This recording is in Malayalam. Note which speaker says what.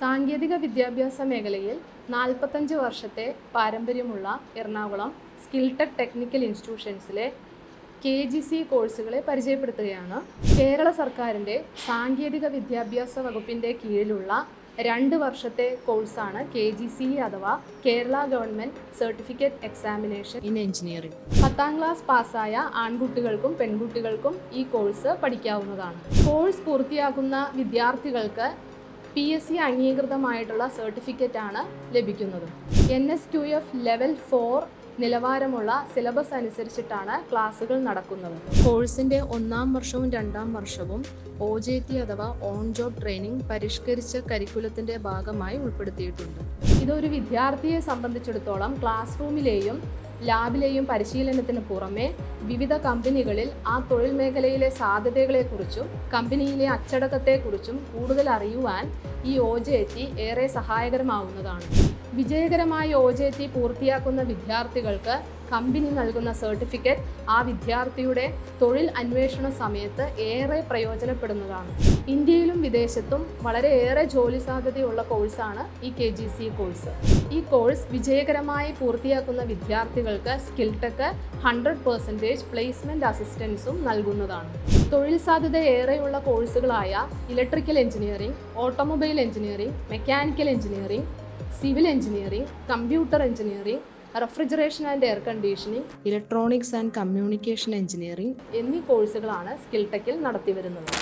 Speaker 1: സാങ്കേതിക വിദ്യാഭ്യാസ മേഖലയിൽ നാൽപ്പത്തഞ്ച് വർഷത്തെ പാരമ്പര്യമുള്ള എറണാകുളം സ്കിൽ ടെക് ടെക്നിക്കൽ ഇൻസ്റ്റിറ്റ്യൂഷൻസിലെ കെ ജി സി കോഴ്സുകളെ പരിചയപ്പെടുത്തുകയാണ്. കേരള സർക്കാരിന്റെ സാങ്കേതിക വിദ്യാഭ്യാസ വകുപ്പിന്റെ കീഴിലുള്ള രണ്ട് വർഷത്തെ കോഴ്സാണ് കെ ജി സി അഥവാ Kerala government certificate examination.
Speaker 2: In engineering
Speaker 1: പത്താം ക്ലാസ് പാസ്സായ ആൺകുട്ടികൾക്കും പെൺകുട്ടികൾക്കും ഈ കോഴ്സ് പഠിക്കാവുന്നതാണ്. കോഴ്സ് പൂർത്തിയാക്കുന്ന വിദ്യാർത്ഥികൾക്ക് പി എസ് സി അംഗീകൃതമായിട്ടുള്ള സർട്ടിഫിക്കറ്റ് ആണ് ലഭിക്കുന്നത്. N S Q F level four നിലവാരമുള്ള സിലബസ് അനുസരിച്ചിട്ടാണ് ക്ലാസ്സുകൾ നടക്കുന്നത്.
Speaker 2: കോഴ്സിന്റെ ഒന്നാം വർഷവും രണ്ടാം വർഷവും ഒ ജെ ടി അഥവാ ഓൺ ജോബ് ട്രെയിനിങ് പരിഷ്കരിച്ച കരിക്കുലത്തിന്റെ ഭാഗമായി ഉൾപ്പെടുത്തിയിട്ടുണ്ട്.
Speaker 1: ഇതൊരു വിദ്യാർത്ഥിയെ സംബന്ധിച്ചിടത്തോളം ക്ലാസ് റൂമിലെയും ലാബിലെയും പരിശീലനത്തിന് പുറമെ വിവിധ കമ്പനികളിൽ ആ തൊഴിൽ മേഖലയിലെ സാധ്യതകളെക്കുറിച്ചും കമ്പനിയിലെ അച്ചടക്കത്തെക്കുറിച്ചും കൂടുതൽ അറിയുവാൻ ഈ ഒ ജെ ടി ഏറെ സഹായകരമാവുന്നതാണ്. വിജയകരമായി ഒ ജെ ടി പൂർത്തിയാക്കുന്ന വിദ്യാർത്ഥികൾക്ക് കമ്പനി നൽകുന്ന സർട്ടിഫിക്കറ്റ് ആ വിദ്യാർത്ഥിയുടെ തൊഴിൽ അന്വേഷണ സമയത്ത് ഏറെ പ്രയോജനപ്പെടുന്നതാണ്. ഇന്ത്യയിലും വിദേശത്തും വളരെയേറെ ജോലി സാധ്യതയുള്ള കോഴ്സാണ് ഈ കെ ജി സി കോഴ്സ്. ഈ കോഴ്സ് വിജയകരമായി പൂർത്തിയാക്കുന്ന വിദ്യാർത്ഥികൾക്ക് skill tech hundred percentage placement അസിസ്റ്റൻസും നൽകുന്നതാണ്. തൊഴിൽ സാധ്യത ഏറെയുള്ള കോഴ്സുകളായ electrical engineering automobile engineering mechanical engineering civil engineering computer engineering refrigeration and air conditioning
Speaker 2: electronics and communication engineering
Speaker 1: എന്നീ കോഴ്സുകളാണ് സ്കിൽ ടെക്കിൽ നടത്തിവരുന്നത്